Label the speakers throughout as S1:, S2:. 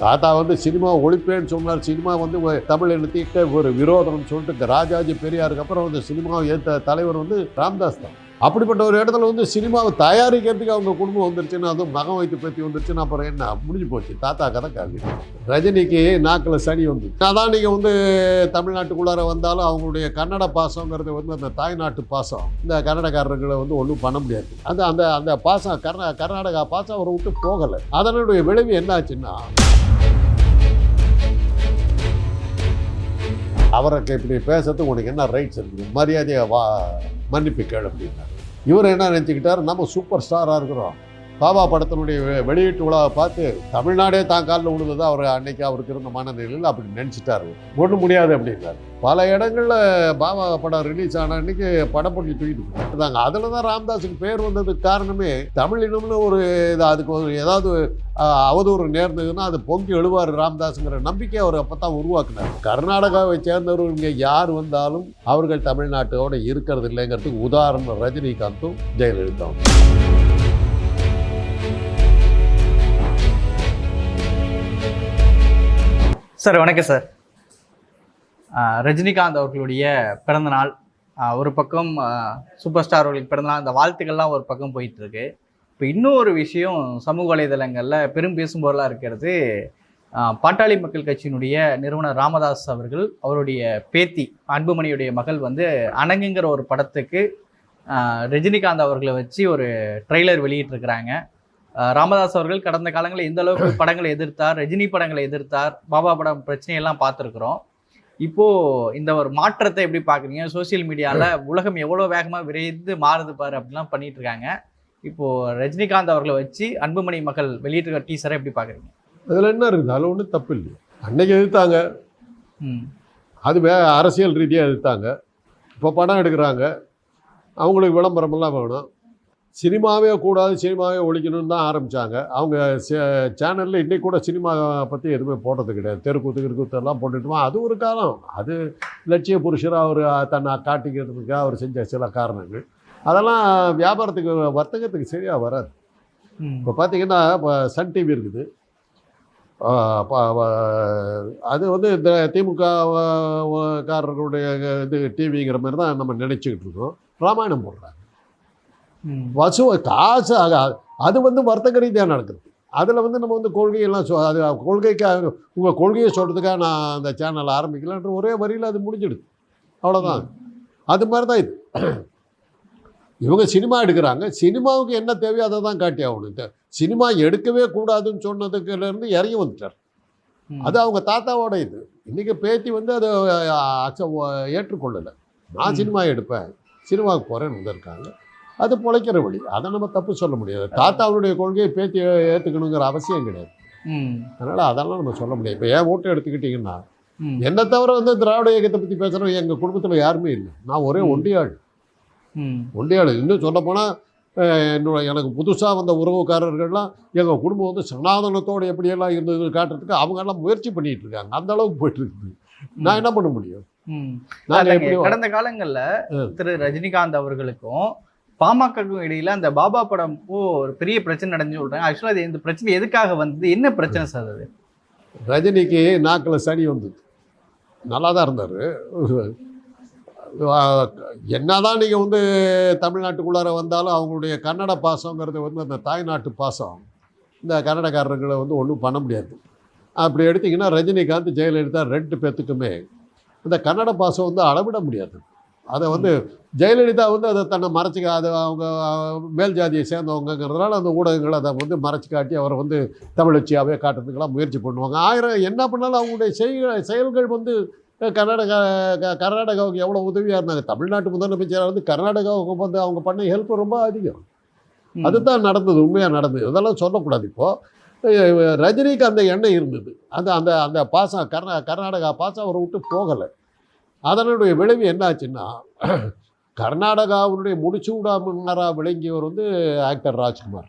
S1: தாத்தா வந்து சினிமா ஒழிப்பேன்னு சொன்னார். சினிமா வந்து தமிழ் இனத்திட்ட ஒரு விரோதம்னு சொல்லிட்டு ராஜாஜி பெரியாருக்கு அப்புறம் வந்து சினிமாவை ஏற்ற தலைவர் வந்து ராம்தாஸ் தான். அப்படிப்பட்ட ஒரு இடத்துல வந்து சினிமாவை தயாரிக்கிறதுக்கு அவங்க குடும்பம் வந்துருச்சுன்னா அதுவும் மகம் வைத்து பற்றி வந்துருச்சுன்னா அப்புறம் என்ன? முடிஞ்சு போச்சு. தாத்தா கதை காலி. ரஜினிக்கு நாக்கில் சனி வந்து. அதான் நீங்கள் வந்து தமிழ்நாட்டுக்குள்ளார வந்தாலும் அவங்களுடைய கன்னட பாசங்கிறது வந்து அந்த தாய்நாட்டு பாசம். இந்த கன்னடக்காரர்களை வந்து ஒன்றும் பண்ண முடியாது. அந்த அந்த அந்த பாசம் கர்நா கர்நாடகா பாசம் அவரை விட்டு போகலை. அதனுடைய விளைவு என்னாச்சுன்னா அவருக்கு இப்படி பேசுறதுக்கு உனக்கு என்ன ரைட்ஸ் இருக்குது? மரியாதையை வா மன்னிப்பு கேள் அப்படின்னாரு. இவர் என்ன நினச்சிக்கிட்டார்? நம்ம சூப்பர் ஸ்டாராக இருக்கிறோம். பாபா படத்தினுடைய வெ- வெளியீட்டு விழாவை பார்த்து தமிழ்நாடே தான் காலில் விழுந்தது அவர் அன்னைக்கு அவருக்கு இருந்த மனநிலையில் அப்படி நினச்சிட்டாரு. ஒன்றும் முடியாது அப்படின்னாரு பல இடங்களில் பாபா படம் ரிலீஸ் ஆன அன்னைக்கு படம் பண்ணி தூக்கிட்டு போயிட்டாங்க. அதில் தான் ராம்தாஸுக்கு பேர் வந்ததுக்கு காரணமே தமிழினம்னு ஒரு இது அதுக்கு ஒரு ஏதாவது அவதூறு நேர்ந்ததுன்னா அது பொங்கி எழுவார் ராம்தாஸுங்கிற நம்பிக்கை அவர் அப்போ தான் உருவாக்குனார். கர்நாடகாவை சேர்ந்தவர்கள் யார் வந்தாலும் அவர்கள் தமிழ்நாட்டோட இருக்கிறது இல்லைங்கிறதுக்கு உதாரணம் ரஜினிகாந்தும் ஜெயலலிதாவும்.
S2: சார் வணக்கம் சார். ரஜினிகாந்த் அவர்களுடைய பிறந்தநாள் ஒரு பக்கம் சூப்பர் ஸ்டார் அவர்களுக்கு பிறந்தநாள் அந்த வாழ்த்துக்கள்லாம் ஒரு பக்கம் போயிட்டுருக்கு. இப்போ இன்னொரு விஷயம் சமூக வலைதளங்களில் பெரும் பேசும்பொருளாக இருக்கிறது பாட்டாளி மக்கள் கட்சியினுடைய நிறுவனர் ராமதாஸ் அவர்கள் அவருடைய பேத்தி அன்புமணியுடைய மகள் வந்து அணங்குங்கிற ஒரு படத்துக்கு ரஜினிகாந்த் அவர்களை வச்சு ஒரு ட்ரெய்லர் வெளியிட்டிருக்கிறாங்க. ராமதாஸ் அவர்கள் கடந்த காலங்களில் எந்த அளவுக்கு படங்களை எதிர்த்தார் ரஜினி படங்களை எதிர்த்தார் பாபா படம் பிரச்சனையெல்லாம் பார்த்துருக்குறோம். இப்போ இந்த ஒரு மாற்றத்தை எப்படி பாக்குறீங்க சோஷியல் மீடியால உலகம் எவ்வளவு வேகமா விரைந்து மாறுது பாரு அப்படிலாம் பண்ணிட்டு இருக்காங்க இப்போ ரஜினிகாந்த் அவர்களை வச்சு அன்புமணி மகள் வெளியிட்டிருக்க டீசரை எப்படி பாக்குறீங்க
S1: அதில் என்ன இருக்குது? அதில் ஒன்றும் தப்பு இல்லை அன்னைக்கு எதிர்த்தாங்க. அது வே அரசியல் ரீதியாக எதிர்த்தாங்க. இப்போ படம் எடுக்கிறாங்க. அவங்களுக்கு விளம்பரமெல்லாம் வேணும். சினிமாவே கூடாது சினிமாவே ஒழிக்கணும்னு தான் ஆரம்பித்தாங்க அவங்க சேனலில் இன்றைக்கி கூட சினிமா பற்றி எதுவுமே போடுறது கிடையாது. தெருக்கூத்து கிருக்கூத்து எல்லாம் போட்டுட்டுமா. அது ஒரு காலம். அது லட்சிய புருஷராக அவர் தன்னை காட்டிக்கிறதுக்காக அவர் செஞ்ச சில காரணங்கள். அதெல்லாம் வியாபாரத்துக்கு வர்த்தகத்துக்கு சரியாக வராது. இப்போ பார்த்தீங்கன்னா இப்போ சன் டிவி இருக்குது. அது வந்து இந்த திமுக காரர்களுடைய இது டிவிங்கிற மாதிரி தான் நம்ம நினச்சிக்கிட்டு இருக்கோம். ராமாயணம் போடுறாங்க. வசு காசு ஆகா- அது வந்து வர்த்தக ரீதியாக நடக்குது. அதில் வந்து நம்ம வந்து கொள்கையெல்லாம் சொ அது கொள்கைக்காக உங்கள் கொள்கையை சொல்கிறதுக்காக நான் அந்த சேனல் ஆரம்பிக்கலன்ற ஒரே வரியில் அது முடிஞ்சிடுது. அவ்வளோதான் அது மாதிரி தான் இது. இவங்க சினிமா எடுக்கிறாங்க. சினிமாவுக்கு என்ன தேவையோ அதை தான் காட்டி ஆகணும். சினிமா எடுக்கவே கூடாதுன்னு சொன்னதுக்குலேருந்து இறங்கி வந்துட்டார். அது அவங்க தாத்தாவோட இது. இன்றைக்கி பேத்தி வந்து அதை ஏற்றுக்கொள்ளலை. நான். சினிமா எடுப்பேன். சினிமாவுக்கு போகிறேன்னு வந்திருக்காங்க. அது பொழைக்கிற வழி. அதை நம்ம தப்பு சொல்ல முடியாது. தாத்தாவுடைய கொள்கையை பேத்தி ஏற்றுக்கணுங்கிற அவசியம் கிடையாது.
S2: ம்.
S1: அதனால் அதெல்லாம் நம்ம சொல்ல முடியாது. இப்போ என் ஓட்டு எடுத்துக்கிட்டிங்கன்னா என்னை தவிர வந்து திராவிட இயக்கத்தை பற்றி பேசுகிறோம் எங்கள் குடும்பத்தில் யாருமே இல்லை. நான் ஒரே. ஒண்டியாள். ஒண்டியாள். இன்னும் சொல்லப்போனால் என்னோட எனக்கு புதுசாக வந்த உறவுக்காரர்கள்லாம் எங்கள் குடும்பம் வந்து சனாதனத்தோடு எப்படியெல்லாம் இருந்தது காட்டுறதுக்கு அவங்கெல்லாம் முயற்சி பண்ணிட்டு இருக்காங்க. அந்த அளவுக்கு போயிட்டு இருக்குது. நான் என்ன பண்ண முடியும்?
S2: கடந்த காலங்கள்ல. திரு ரஜினிகாந்த் அவர்களுக்கும் பாமகக்கும் இடையில அந்த பாபா படம் ஓ ஒரு பெரிய பிரச்சனை நடந்து சொல்றாங்க. ஆக்சுவலா அது இந்த பிரச்சனை எதுக்காக வந்தது? என்ன பிரச்சனை சார் அது?
S1: ரஜினிக்கு நாக்கில் சனி வந்தது நல்லா தான் இருந்தார். என்னதான் நீங்கள் வந்து தமிழ்நாட்டுக்குள்ளார வந்தாலும் அவங்களுடைய கன்னட பாசங்கிறது வந்து அந்த தாய்நாட்டு பாசம். இந்த கன்னடக்காரர்களை வந்து ஒன்றும் பண்ண முடியாது. அப்படி எடுத்திங்கன்னா ரஜினிகாந்த் ஜெயலலிதா ரெண்டு பேர்த்துக்குமே இந்த கன்னட பாசம் வந்து அளவிட முடியாது. அதை வந்து ஜெயலலிதா வந்து அதை தன்னை மறைச்சிக்க அது அவங்க மேல் ஜாதியை சேர்ந்தவங்கங்கிறதுனால அந்த ஊடகங்கள் அதை வந்து மறைச்சி காட்டி அவரை வந்து தமிழச்சியாகவே காட்டுறதுக்கெல்லாம் முயற்சி பண்ணுவாங்க. ஆயிரம் என்ன பண்ணாலும் அவங்களுடைய செயல்கள் செயல்கள் வந்து கர்நாடகா கர்நாடகாவுக்கு எவ்வளோ உதவியாக இருந்தாங்க? தமிழ்நாட்டு முதலமைச்சராக வந்து கர்நாடகாவுக்கு வந்து அவங்க பண்ண ஹெல்ப் ரொம்ப அதிகம். அதுதான் நடந்தது உண்மையாக நடந்தது. இதெல்லாம் சொல்லக்கூடாது இப்போது ரஜினிக்கு அந்த எண்ணம் இருந்தது. அந்த அந்த அந்த பாசம் கர்நா கர்நாடகா பாசம் அவரை விட்டு போகலை. அதனுடைய விளைவு என்னாச்சுன்னா கர்நாடகாவுடைய முடிச்சு விடாமன்னாரா விளங்கியவர் வந்து ஆக்டர் ராஜ்குமார்.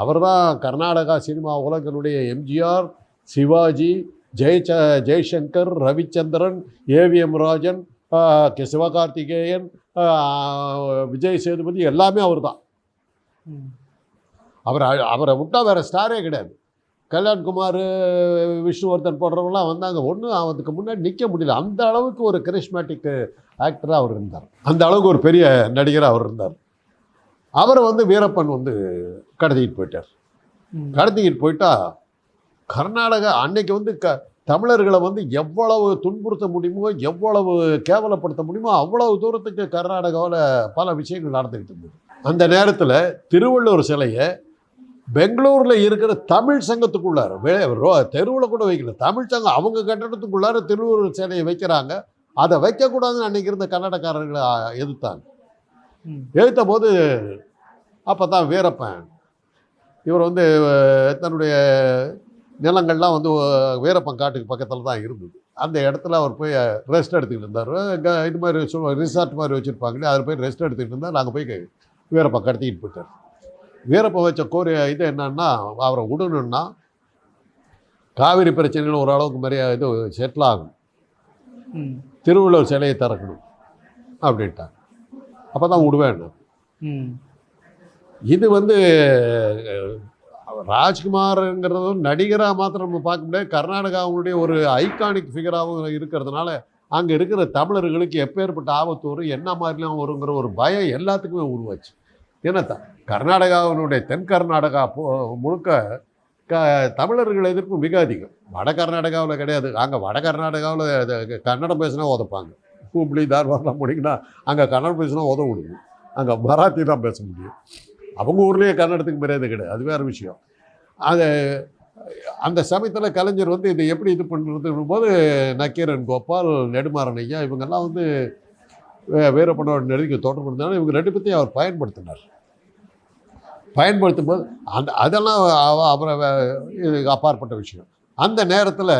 S1: அவர் தான் கர்நாடகா சினிமா உலகனுடைய எம்ஜிஆர் சிவாஜி ஜெயச்ச ஜெய்சங்கர் ரவிச்சந்திரன் ஏவிஎம் ராஜன் சிவகார்த்திகேயன் விஜய் சேதுபதி எல்லாமே அவர் தான் அவர் அவரை விட்டால் வேறு ஸ்டாரே கிடையாது. கல்யாண்குமார் விஷ்ணுவர்தன் போடுறவங்களாம் வந்தாங்க ஒன்றும் அவனுக்கு முன்னாடி நிற்க முடியல. அந்த அளவுக்கு ஒரு கரிஸ்மேட்டிக் ஆக்டராக அவர் இருந்தார். அந்த அளவுக்கு ஒரு பெரிய நடிகராக அவர் இருந்தார். அவரை வந்து வீரப்பன் வந்து கடத்திக்கிட்டு போயிட்டார். கடத்திக்கிட்டு போயிட்டா கர்நாடகா அன்னைக்கு வந்து க தமிழர்களை வந்து எவ்வளவு துன்புறுத்த முடியுமோ எவ்வளவு கேவலப்படுத்த முடியுமோ அவ்வளவு தூரத்துக்கு கர்நாடகாவில் பல விஷயங்கள் நடந்துக்கிட்டு இருந்தது. அந்த நேரத்தில் திருவள்ளுவர் சிலையை பெங்களூரில் இருக்கிற தமிழ் சங்கத்துக்குள்ளார தெருவில் கூட வைக்கல. தமிழ் சங்கம் அவங்க கட்டடத்துக்குள்ளார திருவள்ளுவர் சிலையை வைக்கிறாங்க. அதை வைக்கக்கூடாதுன்னு அன்னைக்கு இருந்த கன்னடக்காரர்களை எதிர்த்தாங்க. எழுத்த போது அப்போ தான் வீரப்பன் இவர் வந்து தன்னுடைய நிலங்கள்லாம் வந்து வீரப்பன் காட்டுக்கு பக்கத்தில் தான் இருந்தது. அந்த இடத்துல அவர் போய் ரெஸ்ட் எடுத்துக்கிட்டு இருந்தார். இது மாதிரி ரிசார்ட் மாதிரி வச்சுருப்பாங்களே அதில் போய் ரெஸ்ட் எடுத்துக்கிட்டு இருந்தால் நாங்கள் போய் வீரப்பன் கடத்திக்கிட்டு போயிட்டார். வீரப்பன் வச்ச கோரி இது என்னன்னா அவரை விடணுன்னா காவிரி பிரச்சனைகள் ஓரளவுக்கு மரியா இது செட்டில் ஆகும். திருவள்ளுவர் சிலையை திறக்கணும் அப்படின்ட்டாங்க. அப்போ தான் விடுவேன். இது வந்து ராஜ்குமார்ங்கிறது நடிகராக மாத்திரம் நம்ம பார்க்க முடியாது. கர்நாடகாவுடைய ஒரு ஐகானிக் ஃபிகராகவும் இருக்கிறதுனால அங்கே இருக்கிற தமிழர்களுக்கு எப்பேற்பட்ட ஆபத்து வரும் என்ன மாதிரிலாம் வருங்கிற ஒரு பயம் எல்லாத்துக்குமே உருவாச்சு. ஏன்னா கர்நாடகாவினுடைய தென் கர்நாடகா போ- முழுக்க க தமிழர்கள் எதிர்ப்பு மிக அதிகம். வட கர்நாடகாவில் கிடையாது. அங்கே வட கர்நாடகாவில் கன்னடம் பேசினா உதப்பாங்க. ஹூப்ளி தார்வாடெலாம் போனீங்கன்னா அங்கே கன்னடம் பேசினா உதவ முடியும். அங்கே மராத்தி தான் பேச முடியும். அவங்க ஊர்லேயே கன்னடத்துக்கு மரியாதை கிடையாது. அது வேறு விஷயம். அது அந்த சமயத்தில் கலைஞர் வந்து இதை எப்படி இது பண்ணுறதுன்னு போது நக்கீரன் கோபால் நெடுமாறன் ஐயா இவங்கெல்லாம் வந்து வே- வீரப்பனோட நெருங்கி தொடர்பு இருந்தாலும் இவங்க ரெண்டு பேர்த்தையும் அவர் பயன்படுத்தினார். பயன்படுத்தும் போது அந்த அதெல்லாம் அப்புறம் இது அப்பாற்பட்ட விஷயம். அந்த நேரத்தில்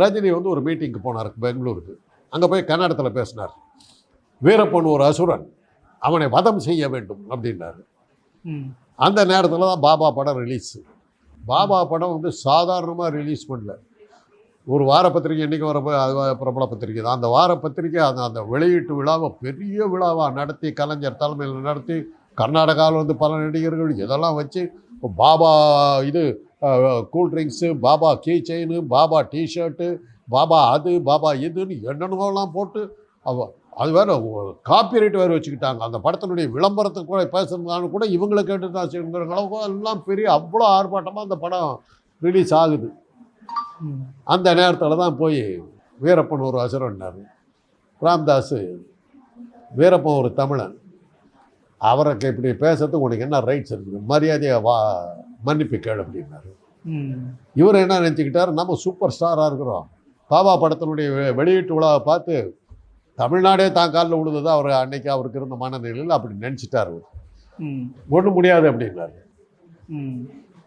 S1: ரஜினி வந்து ஒரு மீட்டிங்க்கு போனார் பெங்களூருக்கு. அங்கே போய் கன்னடத்தில் பேசினார். வீரப்பன் ஒரு அசுரன். அவனை வதம் செய்ய வேண்டும் அப்படின்னாரு. அந்த நேரத்தில் தான் பாபா படம் ரிலீஸ் பாபா படம் வந்து சாதாரணமாக ரிலீஸ் பண்ணல. ஒரு வார பத்திரிக்கை இன்றைக்கி வர அது பிரபல பத்திரிக்கை தான். அந்த வார பத்திரிக்கை அந்த அந்த வெளியீட்டு விழாவை பெரிய விழாவாக நடத்தி கலைஞர் தலைமையில் நடத்தி கர்நாடகாவில் வந்து பல நடிகர்கள் இதெல்லாம் வச்சு பாபா இது cool drinks Baba key chain Baba T-shirt Baba அது பாபா இதுன்னு என்னென்னலாம் போட்டு அவ அது வேற காப்பிரைட் வேறு வச்சுக்கிட்டாங்க. அந்த படத்தினுடைய விளம்பரத்தை கூட பேசுறதுனாலும் கூட இவங்களை கேட்டு தான் செய்யணுங்கிற அளவுக்கு எல்லாம் பெரிய அவ்வளோ ஆர்ப்பாட்டமாக அந்த படம் ரிலீஸ் ஆகுது. அந்த நேரத்தில் தான் போய் வீரப்பன் ஒரு அசுரன்னார் ராம்தாஸ் வீரப்பன் ஒரு தமிழன். அவருக்கு இப்படி பேசுறதுக்கு உனக்கு என்ன ரைட்ஸ் இருக்குது? மரியாதையை வா மன்னிப்பு கேள் அப்படின்னாரு. இவர் என்ன நினச்சிக்கிட்டாரு? நம்ம சூப்பர் ஸ்டாராக இருக்கிறோம். பாபா படத்தினுடைய வெளியீட்டு விழாவை பார்த்து தமிழ்நாடே தான் காலில் விழுந்தது. அவர் அன்னைக்கு அவருக்கு இருந்த மனநிலையில் அப்படி நினச்சிட்டார் அவர். ஒன்றும் முடியாது அப்படின்னாரு.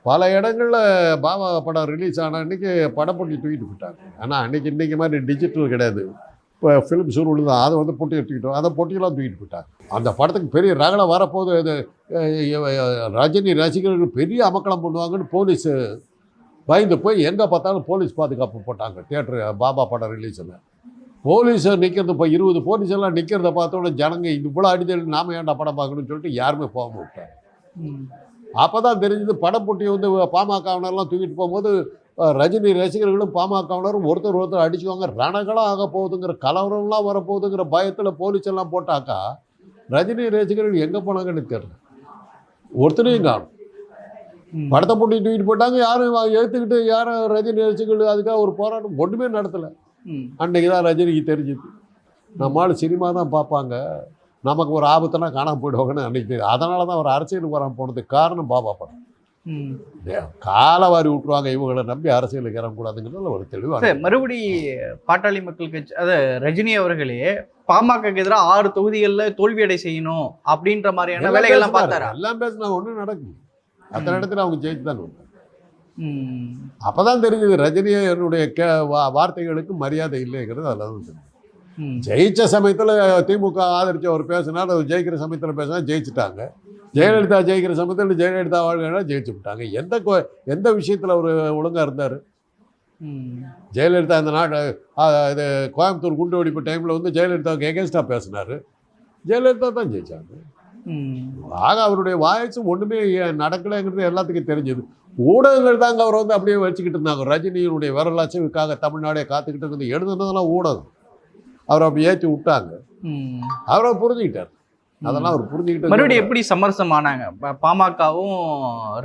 S1: பல இடங்களில் பாபா படம் ரிலீஸ் ஆன அன்னைக்கு படம் போட்டி தூக்கிட்டு போயிட்டாங்க. ஆனால் அன்னைக்கு இன்னைக்கு மாதிரி டிஜிட்டல் கிடையாது. ஃபிலிம் சூழல் தான் அதை வந்து பொட்டி எடுத்துக்கிட்டோம். அதை பொட்டியெல்லாம் தூக்கிட்டு போயிட்டாங்க. அந்த படத்துக்கு பெரிய ரகலை வரப்போது இது ரஜினி ரசிகர்கள் பெரிய அமக்கலம் பண்ணுவாங்கன்னு போலீஸ் பயந்து போய் எங்கே பார்த்தாலும் போலீஸ் பாதுகாப்பு போட்டாங்க. தியேட்டர் பாபா படம் ரிலீஸில் போலீஸ் நிற்கிறது இப்போ இருபது போலீஸ் எல்லாம் நிற்கிறத பார்த்தோன்னே ஜனங்க இவ்வளோ அடிதல் நாம ஏன்டா படம் பார்க்கணும்னு சொல்லிட்டு யாருமே போகாம விட்டாங்க. அப்போ தான் தெரிஞ்சது படம் போட்டி வந்து பாமகவினர்லாம் தூக்கிட்டு போகும்போது ரஜினி ரசிகர்களும் பாமகவினரும் ஒருத்தர் ஒருத்தர் அடிச்சுவாங்க ரணகலாம் ஆக போகுதுங்கிற கலவரம்லாம் வரப்போகுதுங்கிற பயத்தில் போலீஸ் எல்லாம் போட்டாக்கா ரஜினி ரசிகர்கள் எங்கே போனாங்கன்னு தெரியல. ஒருத்தரையும் காணும். படத்தை போட்டி தூக்கிட்டு போட்டாங்க யாரும் எடுத்துக்கிட்டு யாரும் ரஜினி ரசிகர்கள் அதுக்காக ஒரு போராட்டம் ஒன்றுமே நடத்தலை. அன்னைக்கு தான் ரஜினிக்கு தெரிஞ்சுது. நம்மளால் சினிமா தான் பார்ப்பாங்க. நமக்கு ஒரு ஆபத்துனா காணாம போயிடுவாங்கன்னு அன்னைக்கு தெரியும் அதனால தான் அவர் அரசியலுக்கு வராமல் போனதுக்கு காரணம் பாபா படம். காலை வாரி விட்டுருவாங்க இவங்களை நம்பி அரசியலுக்கு இறங்கக்கூடாதுங்கிறதுல ஒரு தெளிவான
S2: சார் மறுபடி பாட்டாளி மக்கள் கட்சி அது ரஜினி அவர்களே பாமகக்கு எதிராக ஆறு தொகுதிகளில் தோல்வியடை செய்யணும் அப்படின்ற மாதிரியான வேலைகள்லாம். பார்த்தாரா?
S1: எல்லாம் பேசினா ஒன்றும் நடக்கும் அத்தனை இடத்துல அவங்க ஜெயிச்சு தான் வந்தாங்க. அப்பதான் தெரிஞ்சது ரஜினியனுடைய கே வா- வார்த்தைகளுக்கு மரியாதை இல்லைங்கிறது அதில் தான் தெரியும். ஜெயிச்ச சமயத்தில் திமுக ஆதரிச்சு அவர் பேசினார் அவர் ஜெயிக்கிற சமயத்தில் பேசினா ஜெயிச்சிட்டாங்க. ஜெயலலிதா ஜெயிக்கிற சமயத்தில் ஜெயலலிதா வாழ்க்கை ஜெயிச்சு விட்டாங்க. எந்த கோ- எந்த விஷயத்தில் அவர் ஒழுங்காக இருந்தார். ஜெயலலிதா இந்த நாடு இது கோயம்புத்தூர் குண்டு வெடிப்பு டைமில் வந்து ஜெயலலிதாவுக்கு எகேன்ஸ்டாக பேசினார். ஜெயலலிதா தான் ஜெயிச்சாங்க.
S2: ம்.
S1: ஆக அவருடைய வாய்ஸ் ஒன்றுமே நடக்கலைங்கிறது எல்லாத்துக்கும் தெரிஞ்சது. ஊடகங்கள் தாங்க அவர் வந்து அப்படியே வச்சுக்கிட்டு இருந்தாங்க. ரஜினியினுடைய வரலாற்றுக்காக தமிழ்நாடே காத்துக்கிட்டு இருந்தது எழுதுனதெல்லாம் ஊடகம். அவரை அப்படி ஏற்றி விட்டாங்க. அவரை புரிஞ்சுக்கிட்டார். அதெல்லாம் அவர் புரிஞ்சுக்கிட்டு
S2: மறுபடியும் எப்படி சமரசமானாங்க ப- பாமகவும்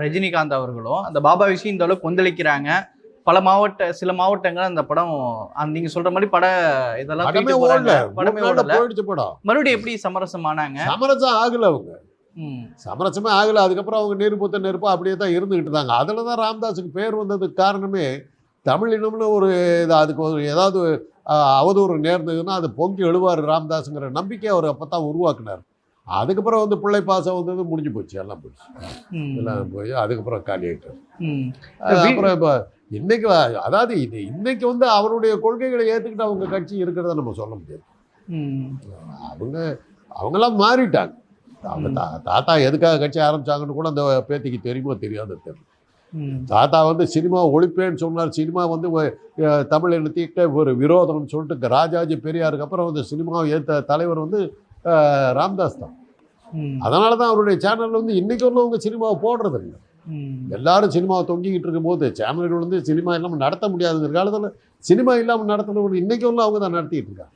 S2: ரஜினிகாந்த் அவர்களும் அந்த பாபா விஷயம் இந்த அளவுக்கு கொந்தளிக்கிறாங்க. பல மாவட்ட சில மாவட்டங்கள் அந்த படம் நீங்க சொல்ற மாதிரி பட இதெல்லாம்
S1: படமே போயிடுச்சு படம்.
S2: மறுபடியும் எப்படி சமரசமானாங்க
S1: சமரசம் ஆகல அவங்க. சமரசமே ஆகல. அதுக்கப்புறம் அவங்க நெருப்புத்த நெருப்பா அப்படியே தான் இருந்துகிட்டு இருந்தாங்க. அதில் தான் ராமதாஸுக்கு பேர் வந்ததுக்கு காரணமே தமிழ் இனம்னு ஒரு இது அதுக்கு ஒரு ஏதாவது அவதூறு நேர்ந்ததுன்னா அது பொங்கி எழுவார் ராமதாஸுங்கிற நம்பிக்கை அவர் அப்போ தான் உருவாக்குனார். அதுக்கப்புறம் வந்து பிள்ளை பாசம் வந்தது முடிஞ்சு போச்சு எல்லாம் போச்சு. எல்லாம் போய் அதுக்கப்புறம் காலி. அது அப்புறம் இப்போ இன்னைக்கு அதாவது இது இன்னைக்கு வந்து அவருடைய கொள்கைகளை ஏற்றுக்கிட்டு அவங்க கட்சி இருக்கிறத நம்ம சொல்ல முடியாது. அவங்க அவங்கெல்லாம் மாறிட்டாங்க அவங்க தா- தாத்தா எதுக்காக கட்சி ஆரம்பிச்சாங்கன்னு கூட அந்த பேத்திக்கு தெரியுமோ தெரியாத தெரியல. தாத்தா வந்து சினிமா ஒழிப்பேன்னு சொன்னார் சினிமா வந்து தமிழ் இனத்திட்ட ஒரு விரோதம்னு சொல்லிட்டு ராஜாஜி பெரியாருக்கு அப்புறம் வந்து சினிமாவை ஏற்ற தலைவர் வந்து ராம்தாஸ் தான். அதனால தான் அவருடைய சேனலில் வந்து இன்னைக்கு உள்ளவங்க சினிமாவை போடுறது இல்லை. எல்லாரும் சினிமாவை தொங்கிக்கிட்டு இருக்கும்போது சேனல்கள் வந்து சினிமா இல்லாமல் நடத்த முடியாதுங்கிற காலத்தில் சினிமா இல்லாமல் நடத்துனவங்க இன்னைக்கு உள்ள அவங்க தான் நடத்திட்டு இருக்காங்க.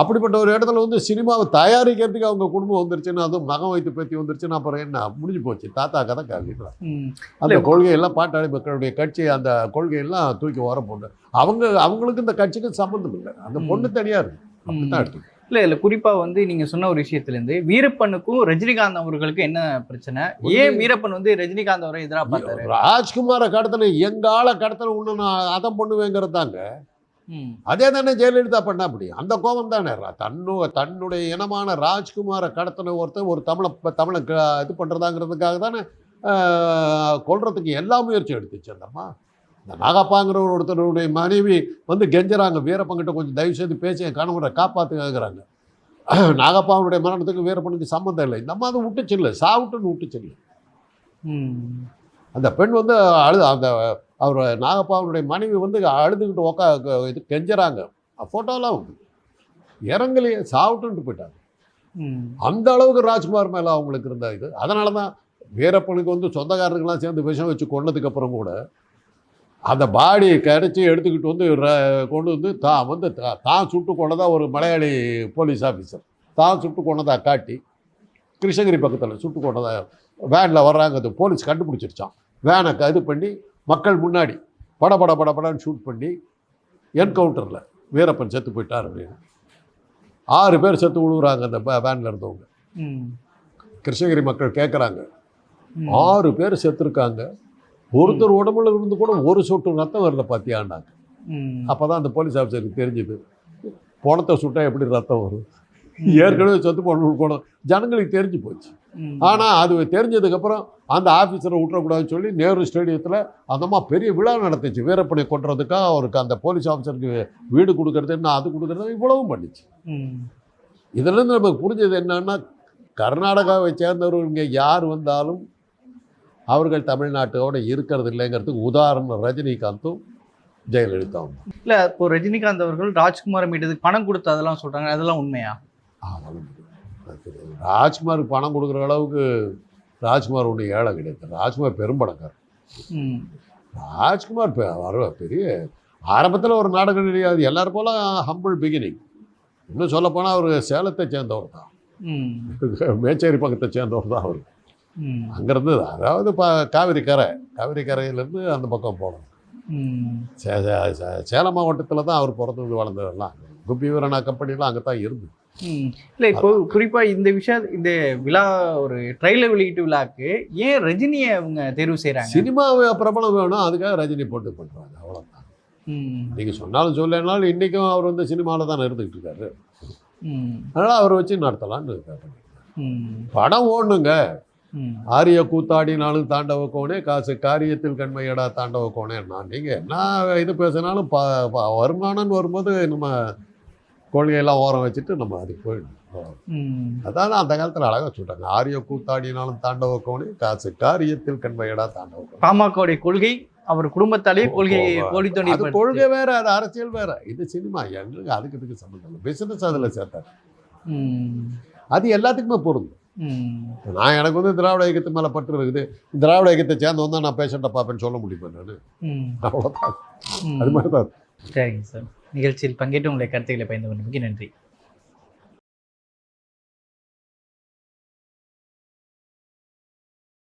S1: அப்படிப்பட்ட ஒரு இடத்துல வந்து சினிமாவை தயாரிக்கிறதுக்கு அவங்க குடும்பம் வந்துருச்சுன்னா அதுவும் மகன் வைத்து பற்றி வந்துருச்சுன்னா அப்புறம் என்ன? முடிஞ்சு போச்சு. தாத்தா கதை காட்டிக்கலாம்
S2: ம்.
S1: அந்த கொள்கையெல்லாம் பாட்டாளி மக்களுடைய கட்சி அந்த கொள்கையெல்லாம் தூக்கி வர போட்டு அவங்க அவங்களுக்கு இந்த கட்சிக்கு சம்மந்தம் இல்லை. அந்த பொண்ணு தனியா இருக்கு. அப்படித்தான் எடுத்து
S2: இல்ல இல்ல. குறிப்பா வந்து நீங்க சொன்ன ஒரு விஷயத்துல இருந்து வீரப்பனுக்கும் ரஜினிகாந்த் அவர்களுக்கும் என்ன பிரச்சனை? ஏன் வீரப்பன் வந்து ரஜினிகாந்த் அவரை எதிரா பார்த்தாரு?
S1: ராஜ்குமாரை கடத்தன எங்க ஆளை கடத்தன ஒன்று நான் அதம் பண்ணுவேங்கிறது தாங்க. அதே தானே ஜெயலலிதா பண்ண அப்படி. அந்த கோபம் தானே. தன்னு தன்னுடைய இனமான ராஜ்குமாரை கடத்தின ஒருத்தன் ஒரு தமிழை தமிழை இது பண்ணுறதாங்கிறதுக்காக தானே ஆஹ், கொல்றதுக்கு எல்லா முயற்சியும் எடுத்துச்சு அந்த அம்மா. இந்த நாகப்பாங்கிற ஒரு ஒருத்தருடைய மனைவி வந்து கெஞ்சுறாங்க. வீரப்பங்கிட்ட கொஞ்சம் தயவு செய்து பேசி என் கணவரை காப்பாற்றுங்கிறாங்க நாகப்பாவுடைய மரணத்துக்கு வீரப்பனுக்கு சம்மந்தம் இல்லை. இந்த அம்மா அதை விட்டுச்சு இல்லை. சாவுட்டுன்னு விட்டுச்சு இல்லை.
S2: ம்.
S1: அந்த பெண் வந்து அழுது அந்த அவர் நாகப்பாவனுடைய மனைவி வந்து அழுதுகிட்டு உக்கா இது கெஞ்சுறாங்க. ஃபோட்டோலாம் உண்டு. இறங்கலையே சாப்பிட்டுன்ட்டு போயிட்டாங்க. அந்த அளவுக்கு ராஜ்குமார் மேலே அவங்களுக்கு இருந்த இது. அதனால தான் வீரப்பனுக்கு வந்து சொந்தக்காரருக்கெல்லாம் சேர்ந்து விஷம் வச்சு கொண்டதுக்கு அப்புறம் கூட அந்த பாடி கரைச்சி எடுத்துக்கிட்டு வந்து கொண்டு வந்து தான் வந்து தா- தான் சுட்டு கொண்டதா ஒரு மலையாளி போலீஸ் ஆஃபீஸர் தான் சுட்டு கொண்டதா காட்டி கிருஷ்ணகிரி பக்கத்தில் சுட்டு கொண்டதா வேனில் வர்றாங்க அது போலீஸ் கண்டுபிடிச்சிருச்சான் வேனை க- இது பண்ணி மக்கள் முன்னாடி பட பட பட படன்னு ஷூட் பண்ணி என்கவுண்டரில் வீரப்பன் செத்து போயிட்டார் அப்படின்னு. ஆறு பேர் செத்து விழுகுறாங்க அந்த வேனில் இருந்தவங்க. கிருஷ்ணகிரி மக்கள் கேட்குறாங்க. ஆறு பேர் செத்துருக்காங்க. ஒருத்தர் உடம்புல இருந்து கூட ஒரு சொட்டு ரத்தம் வரல பார்த்தியாண்டாங்க. அப்போ தான் அந்த போலீஸ் ஆஃபீஸருக்கு தெரிஞ்சுது. பணத்தை சுட்டா எப்படி ரத்தம் வரும்? ஏற்கனவே செத்து போன குணம் ஜனங்களுக்கு தெரிஞ்சு போச்சு. ஆனால் அது தெரிஞ்சதுக்கப்புறம் அந்த ஆஃபீஸரை விட்டுறக்கூடாதுன்னு சொல்லி நேரு ஸ்டேடியத்தில் அந்தம்மா பெரிய விழா நடத்துச்சு வீரப்பனை கொட்டுறதுக்காக அவருக்கு அந்த போலீஸ் ஆஃபீஸருக்கு வீடு கொடுக்கறது என்ன அது கொடுக்கறது இவ்வளவும் பண்ணிச்சு. இதுலேருந்து நமக்கு புரிஞ்சது என்னன்னா கர்நாடகாவை சேர்ந்தவர்கள் இங்கே யார் வந்தாலும் அவர்கள் தமிழ்நாட்டோட இருக்கிறது இல்லைங்கிறதுக்கு உதாரணம் ரஜினிகாந்தும் ஜெயலலிதாவும்
S2: இல்ல இப்போ ரஜினிகாந்த் அவர்கள் ராஜ்குமார் மீட்டதுக்கு பணம் கொடுத்து அதெல்லாம் சொல்றாங்க அதெல்லாம் உண்மையா
S1: ஆமாம். ராஜ்குமாருக்கு பணம் கொடுக்குற அளவுக்கு ராஜ்குமார் ஒன்று ஏழை கிடையாது ராஜ்குமார் பெரும்படக்கார்
S2: ம்.
S1: ராஜ்குமார் வர பெரிய ஆரம்பத்தில் ஒரு நாடகம் கிடையாது எல்லாரும் போல ஹம்பிள் பிகினிங் இன்னும் சொல்லப்போனால் அவர் சேலத்தை சேர்ந்தவர் தான். மேச்சேரி பக்கத்தை சேர்ந்தவர் தான் அவர். அங்கேருந்து அதாவது ப காவிரி கரை. காவிரி கரையிலேருந்து அந்த பக்கம் போகணும். சேலம் மாவட்டத்தில் தான் அவர் பிறந்தது வளர்ந்ததெல்லாம். குப்பி வீரனா கம்பெனிலாம் அங்கே தான் இருந்து
S2: ம். இல்ல இப்போ குறிப்பா இந்த விஷயம் இந்த விழா ஒரு ட்ரெய்லர் வெளியீட்டு விழாக்கு ஏன் ரஜினியை அவங்க தேர்வு செய்றாங்க?
S1: சினிமாவை பிரபலம் வேணும் அதுக்காக ரஜினி போட்டு பண்ணுறாங்க அவ்வளோதான். நீங்கள் சொன்னாலும் சொல்லனாலும் இன்றைக்கும் அவர் வந்து சினிமாவில் தான் இருந்துக்கிட்டு இருக்காரு. அதனால் அவரை வச்சு நடத்தலான்னு. படம் ஓடணுங்க. ஆரிய கூத்தாடினாலும் தாண்டவ கோணே காசு காரியத்தில் கண்மையடா தாண்டவ கோணே. நான் நீங்கள் என்ன இது பேசினாலும் ப வருமானம்னு வரும்போது நம்ம கொள்கையெல்லாம் ஓரம் வச்சுட்டு நம்ம அதுக்கு போயிடணும். அதான் அந்த காலத்தில் அழகாக சொல்லிட்டாங்க. ஆரிய கூத்தாடினாலும் தாண்டவ கோணே காசு காரியத்தில் கண்மையடா தாண்டவ கோணே.
S2: பாமகவுடைய கொள்கை அவர் குடும்பத்தாலே கொள்கை கோழி தோண்டி
S1: அது கொள்கை வேற அது அரசியல் வேற. இது சினிமா எங்களுக்கு அதுக்கு இதுக்கு சம்மந்தம் இல்லை. பிசினஸ் அதில் சேர்த்தாரு. அது எல்லாத்துக்குமே பொருந்தும். நான் எனக்கு வந்து திராவிட இயக்கத்து மேலே பற்று இருக்குது. திராவிட இயக்கத்தை சேர்ந்தவன் தான் நான் பேஷண்ட்டை பார்ப்பேன்னு சொல்ல முடியுமா நான்? அவ்வளோதான். அது மாதிரி தான்
S2: சரிங்க சார். நிகழ்ச்சியில் பங்கேற்று உங்களுடைய கருத்துக்களை பயந்து கொண்டமைக்கு நன்றி.